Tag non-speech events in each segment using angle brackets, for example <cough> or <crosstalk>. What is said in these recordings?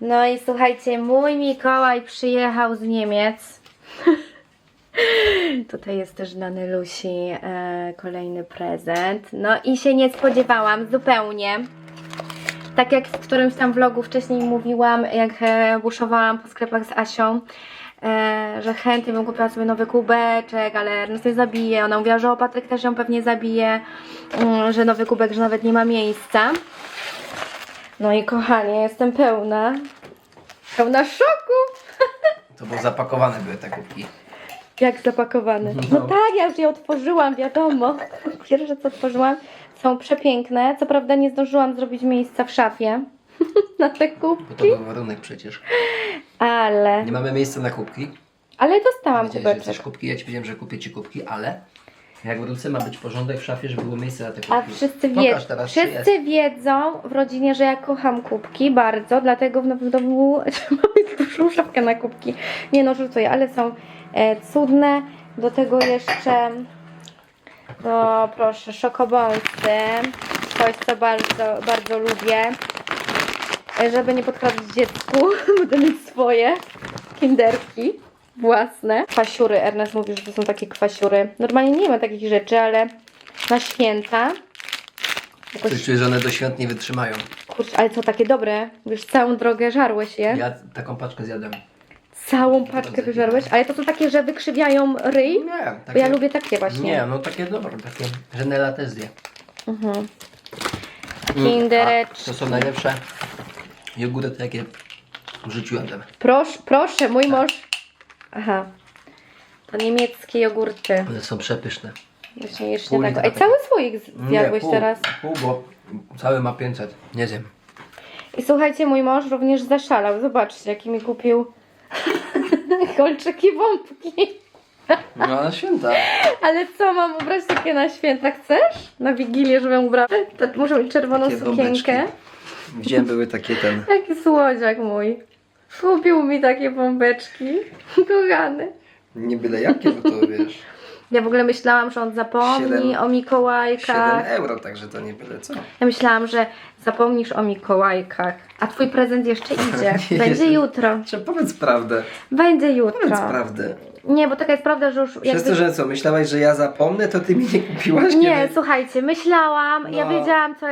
No i słuchajcie, mój Mikołaj przyjechał z Niemiec. <laughs> Tutaj jest też dla Nelusi e, kolejny prezent. No i się nie spodziewałam zupełnie. Tak jak w którymś tam vlogu wcześniej mówiłam, jak e, buszowałam po sklepach z Asią, e, że chętnie bym kupiła sobie nowy kubeczek, ale Ernest mnie zabije. Ona mówiła, że o Patryk też ją pewnie zabije, mm, że nowy kubek, że nawet nie ma miejsca. No i kochanie, jestem pełna. Pełna szoku! <laughs> To było zapakowane były te kubki. Jak zapakowane. No No. tak, ja już je otworzyłam, wiadomo. Pierwsze co otworzyłam są przepiękne. Co prawda nie zdążyłam zrobić miejsca w szafie <laughs> na te Bo to kubki, był warunek przecież. ale... Nie mamy miejsca na kubki. Ale dostałam Powiedziałeś, że chcesz kubeczek. kubki, ja ci powiedziałem, że kupię ci kubki, ale jak wrócę ma być porządek w szafie, żeby było miejsce na te A kubki. wszyscy, wie, Pokaż teraz, czy jest. wszyscy wiedzą w rodzinie, że ja kocham kubki bardzo, dlatego w nowym domu <laughs> trzeba mieć dużą szafkę na kubki. Nie no, rzucuję, ale są e, cudne. Do tego jeszcze, no proszę, szokobąsy. Coś, co bardzo, bardzo lubię. E, Żeby nie podkradać dziecku, <laughs> będę mieć swoje kinderki własne. Kwasiury, Ernest mówi, że to są takie kwasiury. Normalnie nie ma takich rzeczy, ale na święta. Jakoś, czuję, że one do świąt nie wytrzymają. kurczę, ale co takie dobre? Wiesz, całą drogę żarłeś je. Ja taką paczkę zjadłem. Całą paczkę wyżarłeś, ale to są takie, że wykrzywiają ryj. Nie, Bo takie... ja lubię takie właśnie. Nie, no takie dobre, takie, że Nela też zje. Mhm. Mm, Kindereczki. a To są najlepsze jogurty, jakie w życiu jadłem. Proszę, proszę, mój mąż. Aha. To niemieckie jogurty. One są przepyszne. Właśnie jeszcze Pół litra Ej, cały słoik z- zjadłeś pół, teraz. Pół, bo cały ma 500. Nie zjem. I słuchajcie, mój mąż również zaszalał. Zobaczcie, jaki mi kupił <laughs> kolczyki bombki. No na święta. Ale co, mam ubrać takie na święta? Chcesz? Na Wigilię, żebym ubrała? To muszę mieć czerwoną Takie sukienkę. bombeczki. Widziałem były takie ten. <laughs> Jaki słodziak mój. Kupił mi takie bombeczki. Kochany. Nie byle jakie, bo to wiesz. Ja w ogóle myślałam, że on zapomni Siedem- o 7 Mikołajkach. euro, także to nie byle co. Ja myślałam, że zapomnisz o Mikołajkach. A twój prezent jeszcze <laughs> idzie. Nie Będzie jest. jutro. Czy powiedz prawdę. Będzie Powiedz jutro. prawdę. Nie, bo taka jest prawda, że już Przez jakby... to, że co, myślałaś, że ja zapomnę, to ty mi nie kupiłaś Nie, kiedy... słuchajcie, myślałam, ja No. wiedziałam, co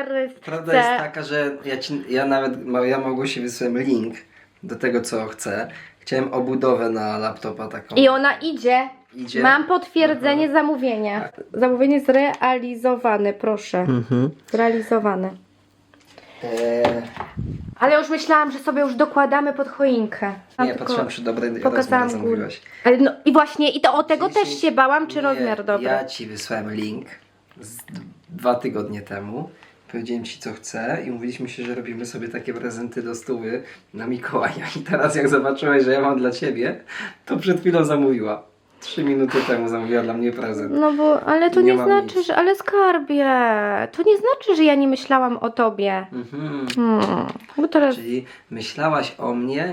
Prawda jest taka, że ja, ci, ja nawet, ma- ja Małgosi wysłałem link do tego, co chcę. Chciałem obudowę na laptopa taką. I ona idzie. Idzie. Mam potwierdzenie zamówienia. Zamówienie zrealizowane, proszę. Mhm. Zrealizowane. Eee, Ale już myślałam, że sobie już dokładamy pod choinkę. Mam nie, tylko- patrzyłem przy dobrej pokazałam rozmiarze górę. zamówiłaś. Ale no i właśnie, i to o tego też się bałam, czy Nie, rozmiar dobry. Ja ci wysłałem link z d- dwa tygodnie temu. Powiedziałem ci co chcę i mówiliśmy się, że robimy sobie takie prezenty do stówy na Mikołaja. I teraz jak zobaczyłaś, że ja mam dla ciebie, to przed chwilą zamówiła. Trzy minuty temu zamówiła dla mnie prezent. No bo, ale to Nie nie, znaczy, nic. że, ale skarbie, to nie znaczy, że ja nie myślałam o tobie. Mhm. Hmm, bo teraz... Czyli myślałaś o mnie,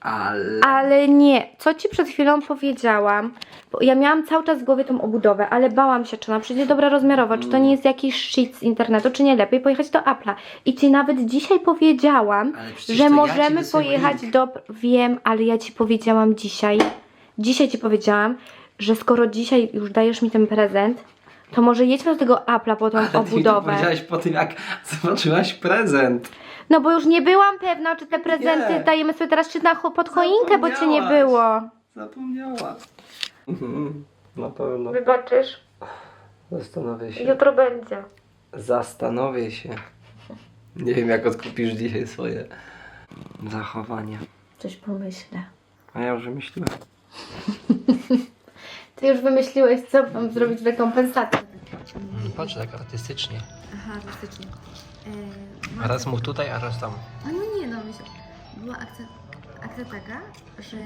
ale... Ale nie, co ci przed chwilą powiedziałam, bo ja miałam cały czas w głowie tą obudowę, ale bałam się, czy ona przyjdzie dobra rozmiarowa, czy to nie jest jakiś shit z internetu, czy nie lepiej pojechać do Apple'a. I ci nawet dzisiaj powiedziałam, Ale przecież że to ja ci możemy pojechać link. do... Wiem, ale ja ci powiedziałam dzisiaj, dzisiaj ci powiedziałam, że skoro dzisiaj już dajesz mi ten prezent, to może jedźmy do tego Apple'a po tą Ale ty mi to obudowę. powiedziałaś po tym, jak zobaczyłaś prezent. No bo już nie byłam pewna, czy te prezenty Nie. dajemy sobie teraz czy na cho- pod choinkę, bo cię nie Zapomniałaś. było. Zapomniała. Mhm. Na pewno. Wybaczysz? Zastanowię się. Jutro będzie. Zastanowię się. Nie wiem, jak odkupisz dzisiaj swoje zachowanie. Coś pomyślę. A ja już wymyśliłem. <laughs> Ty już wymyśliłeś, co mam zrobić w rekompensatę. Patrz tak artystycznie. Aha, faktycznie. E, A raz mów tutaj, a raz tam. A no nie no, myślę. Była akcja, akcja taka, że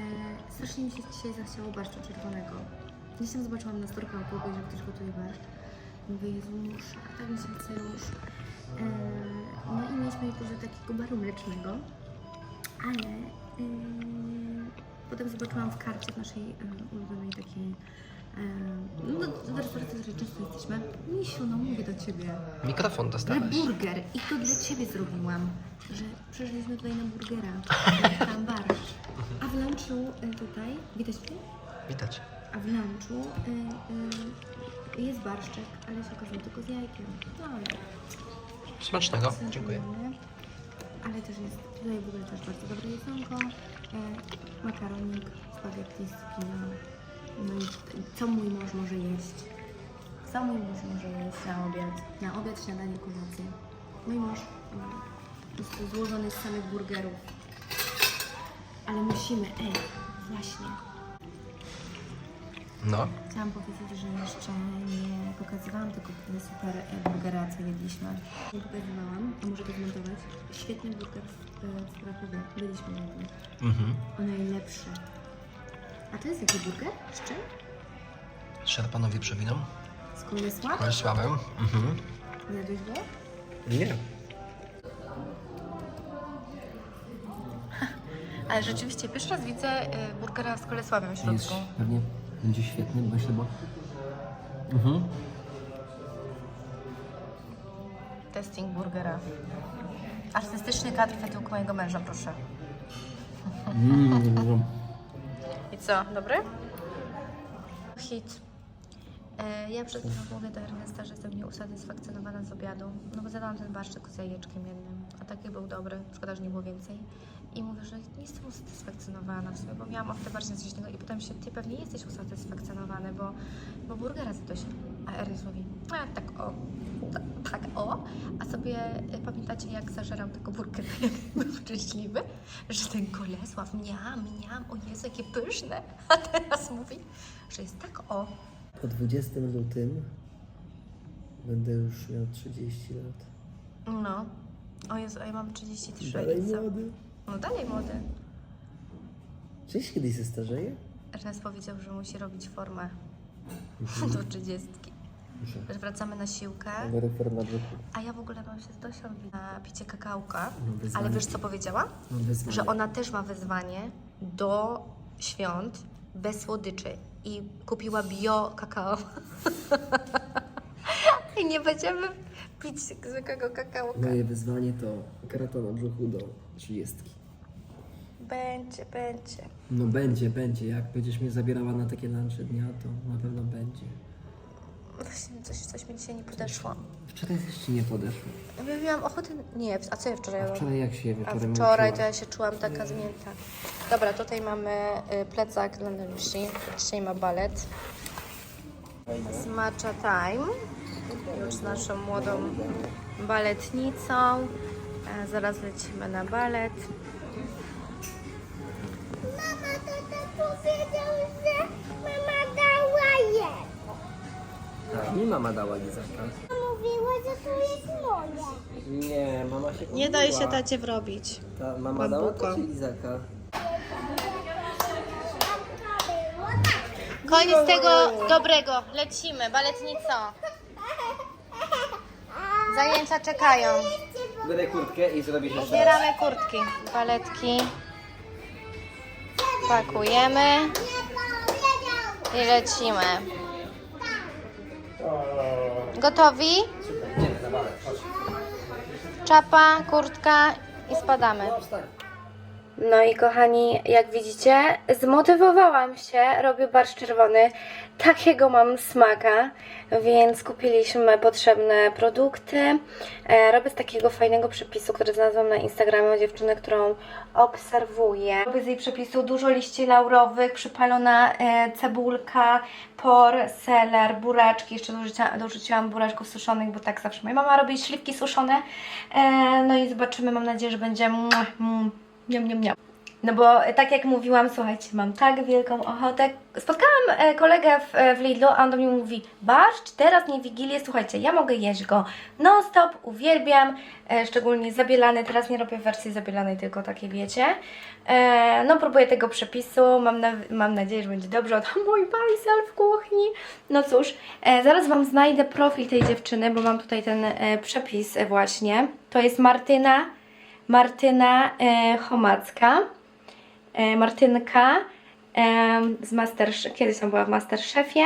strasznie mi się dzisiaj zachciało barszczu czerwonego. Gdzieś tam zobaczyłam na storkach kogoś, że ktoś gotuje barszcz. Mówię, Jezu, muszę, tak mi się chce już. E, no i mieliśmy pójść do takiego baru mlecznego, ale e, potem zobaczyłam w karcie w naszej e, ulubionej takiej której często jesteśmy. Misiu, no mówię do ciebie. Mikrofon Ale dostałeś. burger i to dla ciebie zrobiłam, że przyszliśmy tutaj na burgera, <laughs> tam. A w lunchu y, tutaj, widać tu? Widać. A w lunchu y, y, jest barszczek, ale się okazało tylko z jajkiem. No ale Smacznego. Dziękuję. Ale też jest tutaj w ogóle też bardzo dobre jedzonko. E, makaronik, spaghetti z. No i co mój mąż może jeść? Co mój mąż może jeść na obiad? Na obiad, śniadanie, kolację. Mój mąż jest złożony z samych burgerów. Ale musimy, ej, właśnie. No. Chciałam powiedzieć, że jeszcze nie pokazywałam tego super burgera, co jedliśmy. Nie pokazywałam, a może to zmontować. Świetny burger w, e, w Krakowie. Byliśmy na tym. Mhm. O najlepszy. A to jest jaki burger? Z czym? Szarpanowi przewiną. Z kolesła? Kolesławem. Mhm. Jadłeś go? Nie. <laughs> Ale rzeczywiście, pierwszy raz widzę y, burgera z kolesławem w Jest pewnie będzie świetny, myślę, bo... Mhm. Testing burgera. Artystyczny kadr według mojego męża, proszę. Mm, <laughs> I co, dobry? Hit. E, ja przed chwilą mówię do Ernesta, że jestem nieusatysfakcjonowana z obiadu, no bo zadałam ten barszczyk z jajeczkiem jednym, a taki był dobry, szkoda, że nie było więcej. I mówię, że nie jestem usatysfakcjonowana w sumie, bo miałam ochotę na coś innego i pytam się, ty pewnie jesteś usatysfakcjonowany, bo, bo burgera zjadłeś. A Ernest mówi, a tak o, tak, o. A sobie y, pamiętacie, jak zażerał tego burgera, <laughs> jak był szczęśliwy? Że ten kolesław, miam, miam, o Jezu, jakie pyszne. A teraz mówi, że jest tak o. Po 20 lutym będę już miał 30 lat. No. O Jezu, a ja mam 33 Dalej co? młody. No dalej młody. Czyś kiedyś się starzeje? Ernest powiedział, że musi robić formę <laughs> do 30. Muszę. Że wracamy na siłkę. Emerytur na brzuchu. A ja w ogóle mam się z Dosią na picie kakałka. No, wyzwanie. Ale wiesz co powiedziała? Mam wyzwanie. Że ona też ma wyzwanie do świąt bez słodyczy i kupiła bio kakao. <laughs> I nie będziemy pić zwykłego kakao. Moje wyzwanie to krata na brzuchu do 30. Będzie, będzie. No będzie, będzie. Jak będziesz mnie zabierała na takie lunche dnia, to na pewno będzie. Właśnie coś, coś mi dzisiaj nie podeszło. Wczoraj też ci nie podeszło. Ja miałam ochotę... Nie, a co ja wczoraj A jadłam? wczoraj jak się A wieczorem wczoraj to ja się czułam taka zmięta. Dobra, tutaj mamy y, plecak London Lucy. Dzisiaj ma balet. Z Matcha Time. Już z naszą młodą baletnicą. E, Zaraz lecimy na balet. Mama, tata powiedział, że mama mi mama dała lizaka. Mówiła, że to jest moje. Nie, mama się Nie daj się tacie wrobić. Ta mama dała Bambuko. też lizaka. Koniec tego dobrego. Lecimy, baletnico. Zajęcia czekają. Biorę kurtkę i zrobisz jeszcze raz. Zbieramy kurtki, baletki. Pakujemy i lecimy. Gotowi? Na. Czapa, kurtka i spadamy. No i kochani, jak widzicie, zmotywowałam się, robię barszcz czerwony, takiego mam smaka, więc kupiliśmy potrzebne produkty. E, robię z takiego fajnego przepisu, który znalazłam na Instagramie dziewczyny, którą obserwuję. Robię z jej przepisu dużo liści laurowych, przypalona e, cebulka, por, seler, buraczki, jeszcze dorzuciłam, dorzuciłam buraczków suszonych, bo tak zawsze moja mama robi śliwki suszone. E, no i zobaczymy, mam nadzieję, że będzie mua, Niam, niam, niam. No bo e, tak jak mówiłam, słuchajcie, mam tak wielką ochotę. Spotkałam e, kolegę w, e, w Lidlu, a on do mnie mówi, barszcz, teraz nie Wigilię, słuchajcie, ja mogę jeść go non stop, uwielbiam, e, szczególnie zabielany, teraz nie robię wersji zabielanej, tylko takiej wiecie. E, no próbuję tego przepisu, mam, na, mam nadzieję, że będzie dobrze, oto <laughs> mój bajsel w kuchni. No cóż, e, zaraz Wam znajdę profil tej dziewczyny, bo mam tutaj ten e, przepis właśnie. To jest Martyna, Martyna e, Chomacka, e, Martynka em, z Master, kiedyś tam była w Masterchefie.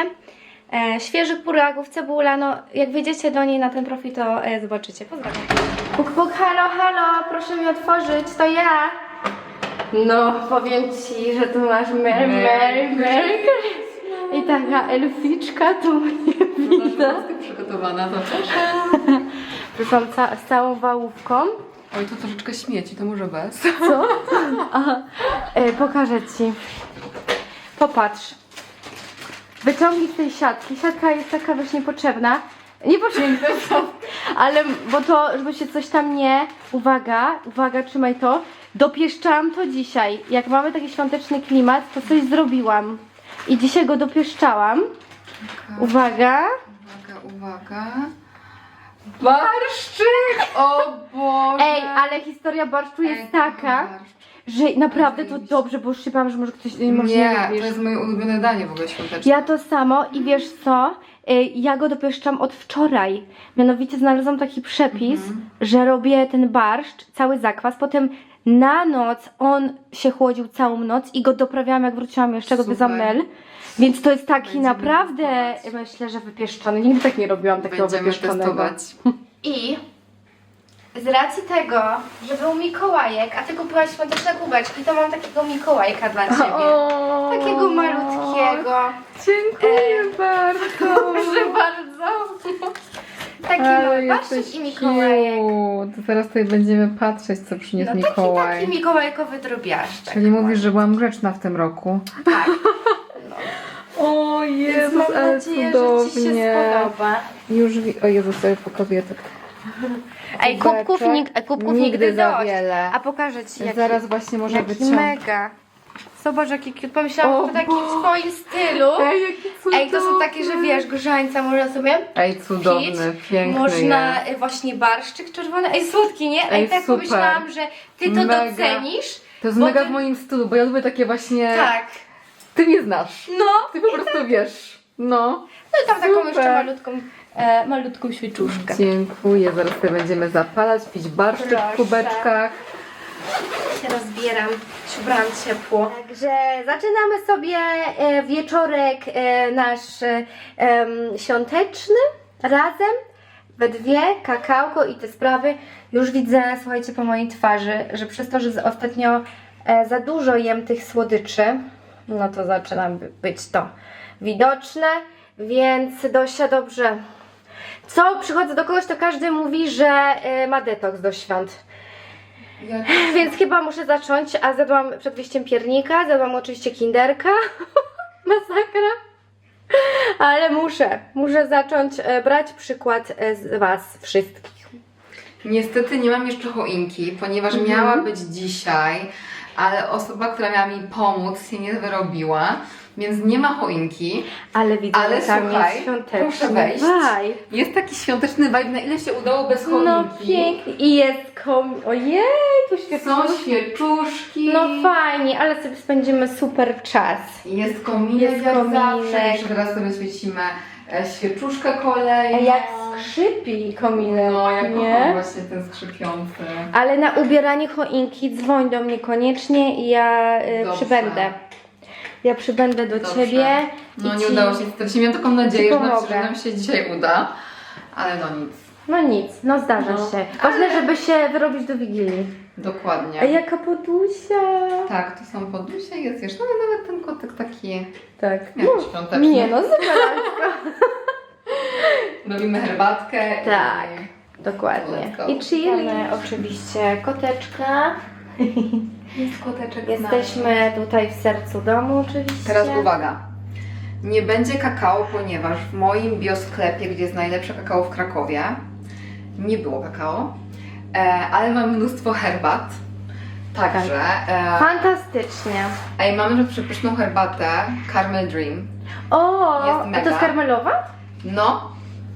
E, świeżych buragów, cebula, no jak wejdziecie do niej na ten profil, to e, zobaczycie. Pozdrawiam. Puk, puk, halo, halo, proszę mi otworzyć, to ja. No, powiem Ci, że tu masz Mary, Mary, Mary. I taka elficzka tu mnie widać. przygotowana, to też. <laughs> Przyszłam ca- z całą wałówką. Oj, to troszeczkę śmieci, to może bez. E, pokażę Ci. Popatrz. Wyciągnij z tej siatki. Siatka jest taka wiesz niepotrzebna. Niepotrzebna, <laughs> ale bo to, żeby się coś tam nie... Uwaga, uwaga, trzymaj to. Dopieszczałam to dzisiaj. Jak mamy taki świąteczny klimat, to coś zrobiłam. I dzisiaj go dopieszczałam. Uwaga. Uwaga, uwaga. Barszczyk! O Boże! Ej, ale historia barszczu jest Ej, taka, barszcz. że naprawdę to dobrze, bo już się bałam, że może ktoś może nie, Nie, lubisz. to jest moje ulubione danie w ogóle świąteczne. Ja to samo i wiesz co? Y, Ja go dopieszczam od wczoraj. Mianowicie znalazłam taki przepis, że robię ten barszcz, cały zakwas, potem na noc on się chłodził całą noc i go doprawiałam jak wróciłam jeszcze go Super. za mel. Więc to jest taki Będziemy naprawdę, myślę, że wypieszczony. Nigdy tak nie robiłam takiego Będziemy wypieszczonego. testować. I z racji tego, że był Mikołajek, a ty kupiłaś świąteczne kubeczki, to mam takiego Mikołajka dla ciebie. O, Takiego malutkiego. Dziękuję bardzo. <laughs> Proszę bardzo. <laughs> Taki mały jesteś i Mikołajek. cute. Teraz tutaj będziemy patrzeć, co przyniósł No taki, Mikołaj. taki mikołajkowy drobiażdżek. Czyli mówisz, że byłam grzeczna w tym roku. Tak, <laughs> O Jezus, mam ale nadzieję, że Ci się cudownie. spodoba. Już wi- O Jezus, sobie pokazuję tak. Ej, kubków, nig- kubków nigdy, Nigdy za dość. wiele. A pokażę Ci, jaki, Zaraz właśnie może jaki być. mega. Zobacz, jaki cute. Pomyślałam O o w takim Boże. swoim stylu. Ej, jaki cudowny. Ej, to są takie, że wiesz, grzańca można sobie Ej, cudowny, pić. piękny Można jest. y, właśnie barszczyk czerwony. Ej, słodki, nie? Ej, Ej, tak super. pomyślałam, że ty to Mega. docenisz. To jest bo mega ty- w moim stylu, bo ja lubię takie właśnie... Tak. Ty mnie znasz. No. Ty po prostu wiesz. No. No i tam taką Super. jeszcze malutką, e, malutką świeczuszkę. Dziękuję, zaraz sobie będziemy zapalać, pić barszczyk Proszę. w kubeczkach. Się rozbieram, się ubrałam ciepło. Także zaczynamy sobie e, wieczorek e, nasz e, świąteczny razem. We dwie, kakałko i te sprawy. Już widzę, słuchajcie, po mojej twarzy, że przez to, że ostatnio za dużo jem tych słodyczy, no to zaczyna by- być to widoczne, więc Dosia dobrze. Co przychodzę do kogoś, to każdy mówi, że ma detoks do świąt. <laughs> Więc chyba muszę zacząć, a zjadłam przed wyjściem piernika, zjadłam oczywiście kinderka. <laughs> Masakra. Ale muszę, muszę zacząć e, brać przykład e, z Was wszystkich. Niestety nie mam jeszcze choinki, ponieważ Mhm. miała być dzisiaj, ale osoba, która miała mi pomóc się nie wyrobiła, więc nie ma choinki. Ale widzę, Ale że tam słuchaj, jest świąteczny proszę wejść. vibe. Jest taki świąteczny vibe, na ile się udało bez choinki. No pięknie. I jest kom... Ojej, tu świetnie. Są świeczuszki. No fajnie, ale sobie spędzimy super czas. Jest kominek Jest jak kominek. zawsze. Jeszcze teraz sobie świecimy e, świeczuszkę kolejną. A jak skrzypi kominek, No, ja kocham nie? właśnie ten skrzypiący. Ale na ubieranie choinki dzwoń do mnie koniecznie i ja y, Dobrze. przybędę. Ja przybędę do Dobrze. ciebie. No i nie ci... udało się, straciłam miałam taką nadzieję, że nam, pomogę. że nam się dzisiaj uda, ale no nic. No nic, no zdarza No. się. Ważne, żeby się wyrobić do Wigilii. Dokładnie. A jaka podusia! Tak, tu są podusie, jest jeszcze, no ale nawet ten kotek taki Tak. jak świąteczny. Nie no, super. <laughs> Robimy herbatkę. Tak. I... Dokładnie. I chili. oczywiście koteczka. <laughs> Jest koteczek Jesteśmy tutaj w sercu domu oczywiście. Teraz uwaga. Nie będzie kakao, ponieważ w moim biosklepie, gdzie jest najlepsze kakao w Krakowie, nie było kakao, e, ale mam mnóstwo herbat. Także. E, Fantastycznie. a i mamy że przepyszną herbatę Carmel Dream. O, Jest a to jest karmelowa? No,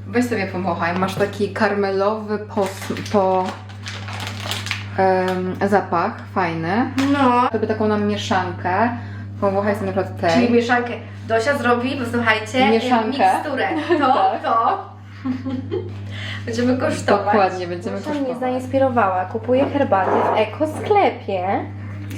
weź sobie powąchaj. Masz taki karmelowy pos, po em, zapach, fajny. No. Sobie taką nam mieszankę. Powąchaj sobie na przykład tej. Czyli mieszankę. Dosia zrobi, posłuchajcie, Mieszankę. miksturę. To, <laughs> Tak. to. <laughs> Będziemy kosztować. Dokładnie, będziemy Dosia mnie kosztować. zainspirowała. Kupuję herbatę w ekosklepie.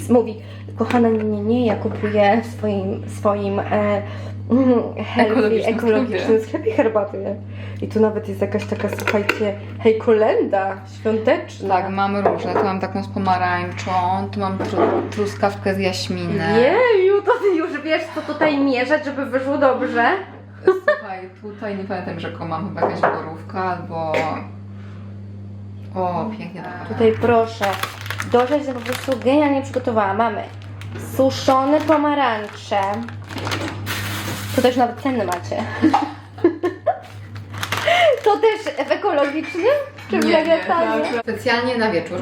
Mówi, kochana, nie, nie, nie, ja kupuję w swoim, swoim e, healthy, Ekologicznym ekologicznym sklepie herbaty. nie? I tu nawet jest jakaś taka, słuchajcie, hej, kolenda świąteczna. Tak, mamy różne. Tu mam taką z pomarańczą, tu mam tru- truskawkę z jaśminem. Jeju, to ty już wiesz, co tutaj mierzać, żeby wyszło dobrze. Słuchaj, tutaj nie pamiętam, że mam chyba jakaś borówka albo... O, pięknie tak. Tutaj proszę, Dosia się po prostu genialnie przygotowała. Mamy suszone pomarańcze. To też nawet ceny macie. To też w ekologicznym? Czy w wegetarnym? Specjalnie na wieczór.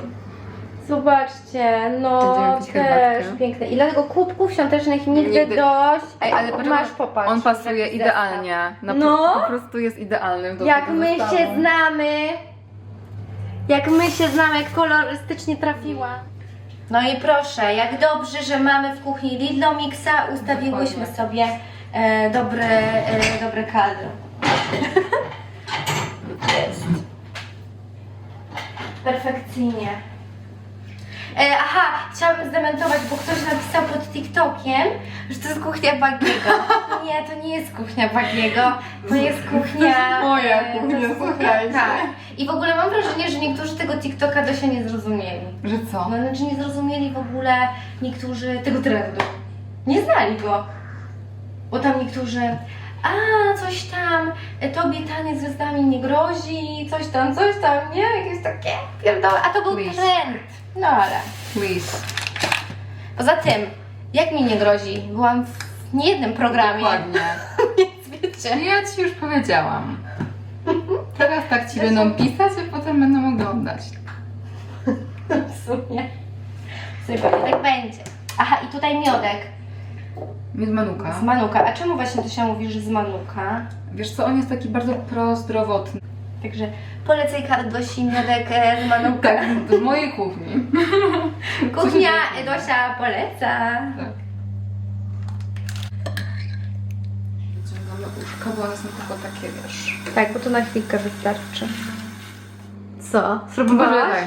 Zobaczcie, no Będziemy pić też herbatkę. piękne. I dlatego kubków świątecznych nigdy, Nigdy- dość. Ej, ale masz popatrz. On pasuje idealnie. Na No. po prostu jest idealny do Jak tego my zestawu. się znamy. Jak my się znamy, jak kolorystycznie trafiła. No i proszę, jak dobrze, że mamy w kuchni Lidlo Mixa, ustawiłyśmy Dokładnie. sobie e, dobre, e, dobre kadry. Jest. Perfekcyjnie. E, aha, chciałabym zdementować, bo ktoś napisał pod TikTokiem, że to jest kuchnia Bagiego. <laughs> Nie, to nie jest kuchnia Bagiego, to jest kuchnia... To jest moja e, kuchnia, to jest kuchnia, słuchajcie. tak. I w ogóle mam wrażenie, że niektórzy tego TikToka do się nie zrozumieli. Że co? No, znaczy nie zrozumieli w ogóle niektórzy tego trendu. Nie znali go. Bo tam niektórzy, a coś tam, tobie taniec z gwiazdami nie grozi, coś tam, coś tam, nie? Jakieś takie pierdoły. A to był Please. trend. No ale. Please. Poza tym, jak mi nie grozi? Byłam w niejednym programie. Dokładnie. <laughs> Więc wiecie. Ja ci już powiedziałam. Teraz tak ci będą pisać, a potem będą oglądać. <laughs> W sumie. Pewnie tak będzie. Aha, i tutaj miodek Miód manuka. z manuka. A czemu właśnie to się mówi, że z manuka? Wiesz co, on jest taki bardzo prozdrowotny. Także polecaj Kardosi miodek e, z manuka. Tak, z mojej kuchni. <laughs> Kuchnia Dosia poleca. Tak. Wyciągamy uszka, bo one są tylko takie, wiesz... Tak, bo to na chwilkę wystarczy. Co? Poczekaj.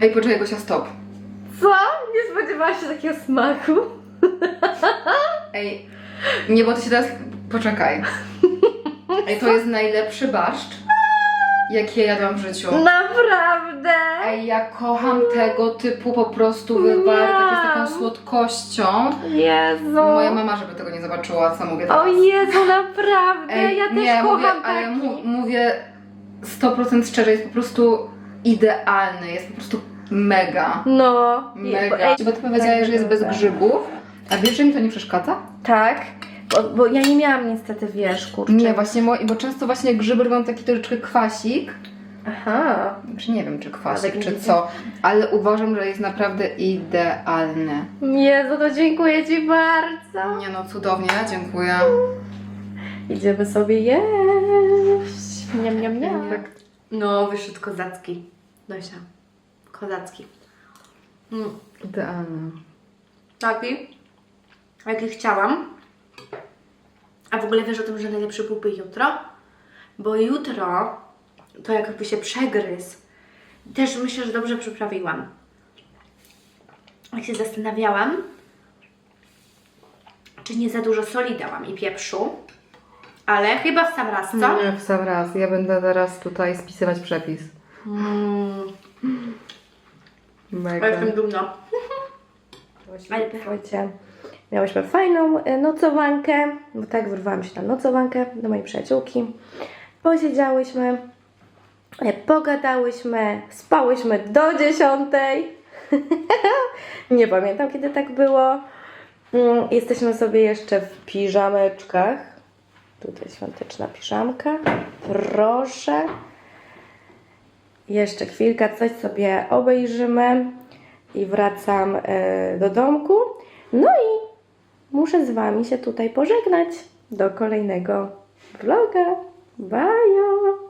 Ej, poczekaj, Gosia, stop. Co? Nie spodziewałaś się takiego smaku? Ej, nie, bo ty się teraz... Poczekaj. Ej, to jest najlepszy barszcz, jaki ja jadłam w życiu. Naprawdę? Ej, ja kocham tego typu po prostu wywar, takie z taką słodkością. Jezu. Moja mama, żeby tego nie zobaczyła, co mówię teraz. O Jezu, naprawdę? Ej, ja też nie, kocham mówię, taki. ale mu, mówię 100% szczerze, jest po prostu idealny, jest po prostu mega. No. Mega. Ej, Bo ty powiedziałeś, że jest bez tak. grzybów, a wiesz, że mi to nie przeszkadza? Tak, bo, bo ja nie miałam niestety, wiesz, kurczę. Nie, właśnie, mo- bo często właśnie grzyby robią taki troszeczkę kwasik, Aha. czy nie wiem, czy kwasik, Ale czy co, ale uważam, że jest naprawdę idealny. Jezu, to dziękuję Ci bardzo. Nie no, cudownie, dziękuję. Idziemy sobie jeść. Niam, niam, niam. Tak. No, wyszedł kozacki. Dosia. Kozacki. Mm, Idealny. taki, jaki chciałam. A w ogóle wiesz o tym, że najlepszy byłby jutro? Bo jutro to jakby się przegryzł. Też myślę, że dobrze przyprawiłam. Jak się zastanawiałam, czy nie za dużo soli dałam i pieprzu. Ale chyba w sam raz, co? Nie, w sam raz. Ja będę teraz tutaj spisywać przepis. Mm, Mega. jestem dumna. Ale słuchajcie, miałyśmy fajną e, nocowankę, bo tak wyrwałam się na nocowankę do mojej przyjaciółki. Posiedziałyśmy, e, pogadałyśmy, spałyśmy do dziesiątej. <laughs> Nie pamiętam kiedy tak było. Mm, Jesteśmy sobie jeszcze w piżameczkach. Tutaj świąteczna piżamka. Proszę. Jeszcze chwilkę, coś sobie obejrzymy i wracam e, do domku. No i muszę z Wami się tutaj pożegnać do kolejnego vloga. Bye!